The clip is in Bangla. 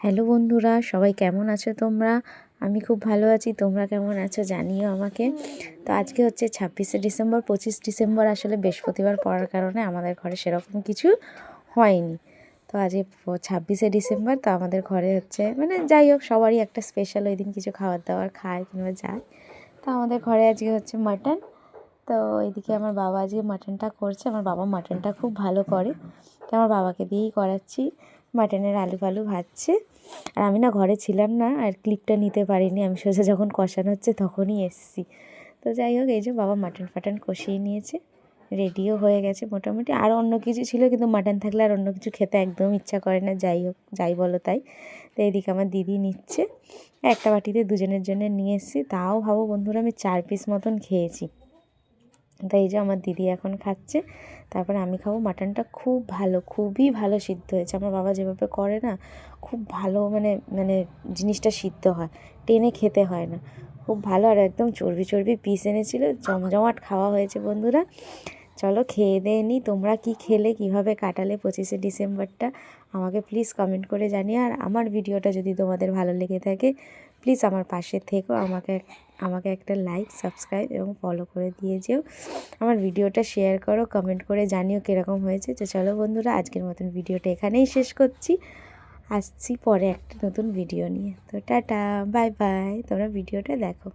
হ্যালো বন্ধুরা, সবাই কেমন আছো তোমরা? আমি খুব ভালো আছি, তোমরা কেমন আছো জানিও আমাকে। তো আজকে হচ্ছে ছাব্বিশে ডিসেম্বর, পঁচিশ ডিসেম্বর আসলে বৃহস্পতিবার পড়ার কারণে আমাদের ঘরে সেরকম কিছু হয়নি। তো আজকে ছাব্বিশে ডিসেম্বর, তো আমাদের ঘরে হচ্ছে মানে যাই হোক, সবারই একটা স্পেশাল ওই দিন কিছু খাবার দাবার খায় কিংবা যায়। তো আমাদের ঘরে আজকে হচ্ছে মাটন তো এইদিকে আমার বাবা আজকে মাটনটা করছে, আমার বাবা মাটনটা খুব ভালো করে। তো আমার বাবাকে দিয়েই করাচ্ছি। মাটনের আলু ফালু ভাজছে। আর আমি না ঘরে ছিলাম না, আর ক্লিপটা নিতে পারিনি। আমি সোজা যখন কষানো হচ্ছে তখনই এসছি। তো যাই হোক, এই যে বাবা মাটন ফাটন কষিয়ে নিয়েছে। রেডিও হয়ে গেছে মোটামুটি। আর অন্য কিছু ছিল, কিন্তু মাটন থাকলে আর অন্য কিছু খেতে একদম ইচ্ছা করে না। যাই হোক, যাই বলো তাই। তো এইদিকে আমার দিদি নিচ্ছে। একটা বাটিতে দুজনের জন্য নিয়ে এসেছি। তাও ভাবো বন্ধুরা, আমি চার পিস মতন খেয়েছি। তাই এই যে আমার দিদি এখন খাচ্ছে, তারপরে আমি খাব। মাটনটা খুব ভালো, খুবই ভালো সিদ্ধ হয়েছে। আমার বাবা যেভাবে করে না, খুব ভালো মানে মানে জিনিসটা সিদ্ধ হয়। টেনে খেতে হয় না। খুব ভালো আর একদম চর্বি চর্বি পিস এনেছিল। জমজমাট খাওয়া হয়েছে বন্ধুরা। চলো খেয়ে দিয়ে নিই তোমরা কি খেলে, কীভাবে কাটালে পঁচিশে ডিসেম্বরটা? আমাকে প্লিজ কমেন্ট করে জানিয়ে আর আমার ভিডিওটা যদি তোমাদের ভালো লেগে থাকে প্লিজ আমার পাশে থেকো। আমাকে আমাকে একটা লাইক সাবস্ক্রাইব এবং ফলো করে দিয়ে যেও। আমার ভিডিওটা শেয়ার করো কমেন্ট করে জানিও কীরকম হয়েছে। তো চলো বন্ধুরা, আজকের মতন ভিডিওটা এখানেই শেষ করছি। আসছি পরে একটা নতুন ভিডিও নিয়ে। তো টাটা বাই বাই তোমরা ভিডিওটা দেখো।